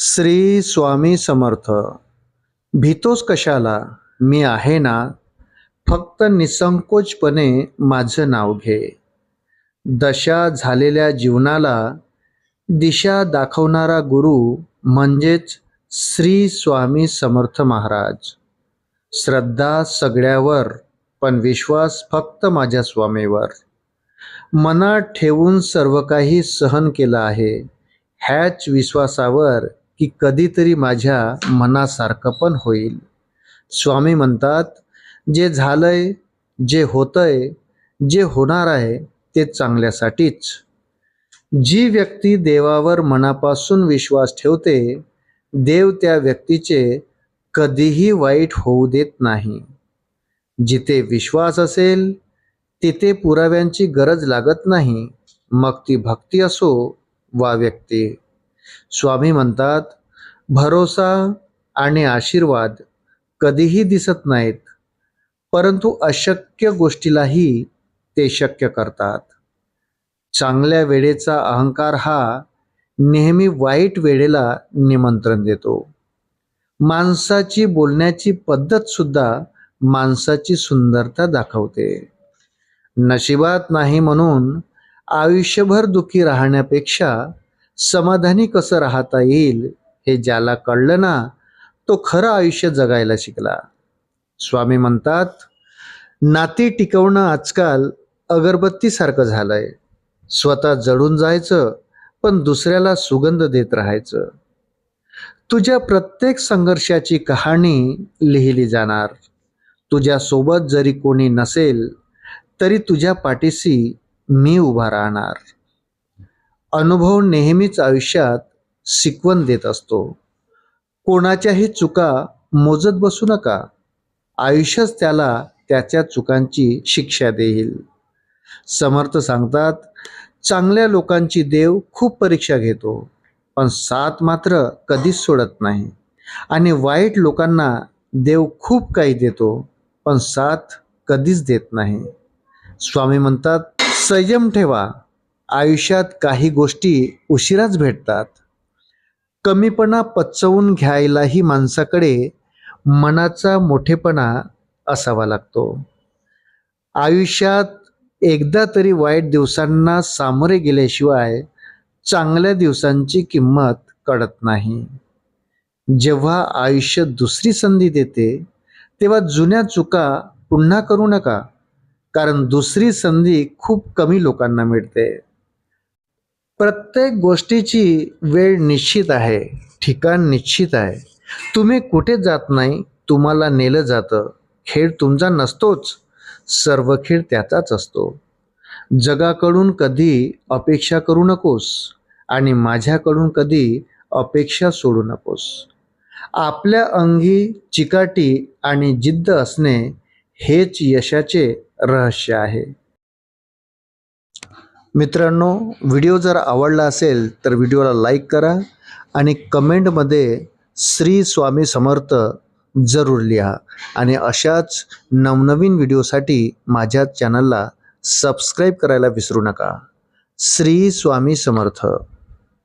श्री स्वामी समर्थ भीतोस कशाला? मी आहे ना? फक्त निसंकोचपणे माझं नाव घे. दशा झालेल्या जीवनाला दिशा दाखवणारा गुरु म्हणजेच श्री स्वामी समर्थ महाराज. श्रद्धा सगळ्यावर पण विश्वास फक्त माझ्या स्वामीवर. मनात ठेवून सर्व काही सहन केलं आहे. ह्याच विश्वासावर की कधीतरी माझ्या मनासारखं पण होईल. स्वामी म्हणतात जे झालंय जे होतंय जे होणार आहे ते चांगल्यासाठीच. जी व्यक्ती देवावर मनापासून विश्वास ठेवते देव त्या व्यक्तीचे कधीही वाईट होऊ देत नाही. जिथे विश्वास असेल तिथे पुराव्यांची गरज लागत नाही. मग ती भक्ती असो वा व्यक्ती. स्वामी म्हणतात भरोसा आणि आशीर्वाद कधीही दिसत नाहीत परंतु अशक्य गोष्टीलाही ते शक्य करतात. चांगल्या वेळेचा अहंकार हा नेहमी वाईट वेळेला निमंत्रण देतो. माणसाची बोलण्याची पद्धत सुद्धा माणसाची सुंदरता दाखवते. नशिबात नाही म्हणून आयुष्यभर दुखी राहण्यापेक्षा समाधानी कसं राहता येईल हे ज्याला कळलं ना तो खरं आयुष्य जगायला शिकला. स्वामी म्हणतात नाती टिकवणं आजकाल अगरबत्तीसारखं झालंय. स्वतः जळून जायचं पण दुसऱ्याला सुगंध देत राहायचं. तुझ्या प्रत्येक संघर्षाची कहाणी लिहिली जाणार. तुझ्यासोबत जरी कोणी नसेल तरी तुझ्या पाठीशी मी उभा राहणार. अनुभव नेहमीच आयुष्यात शिकवण देत असतो. कोणाच्याही चुका मोजत बसू नका. आयुष्यच त्याला त्याच्या चुकांची शिक्षा देईल. समर्थ सांगतात चांगल्या लोकांची देव खूप परीक्षा घेतो पण साथ मात्र कधीच सोडत नाही. आणि वाईट लोकांना देव खूप काही देतो पण साथ कधीच देत नाही. स्वामी म्हणतात संयम ठेवा. आयुष्यात काही गोष्टी उशिराच भेटतात. कमीपणा पचवून घ्यायलाही माणसाकडे मनाचा मोठेपणा असावा लागतो. आयुष्यात एकदा तरी वाईट दिवसांना सामोरे गेल्याशिवाय चांगल्या दिवसांची किंमत कळत नाही. जेव्हा आयुष्य दुसरी संधी देते तेव्हा जुन्या चुका पुन्हा करू नका कारण दुसरी संधी खूप कमी लोकांना मिळते. प्रत्येक गोष्टीची वेळ निश्चित आहे ठिकाण निश्चित आहे. तुम्ही कुठे जात नाही तुम्हाला नेलं जातं. खेळ तुमचा नसतोच सर्व खेळ त्याचाच असतो. जगाकडून कधी अपेक्षा करू नकोस आणि माझ्याकडून कधी अपेक्षा सोडू नकोस. आपल्या अंगी चिकाटी आणि जिद्द असणे हेच यशाचे रहस्य आहे. मित्रांनो व्हिडिओ जर आवडला असेल तर व्हिडिओला लाईक करा आणि कमेंटमध्ये श्री स्वामी समर्थ जरूर लिहा. आणि अशाच नवनवीन व्हिडिओसाठी माझ्या चॅनलला सबस्क्राईब करायला विसरू नका. श्री स्वामी समर्थ.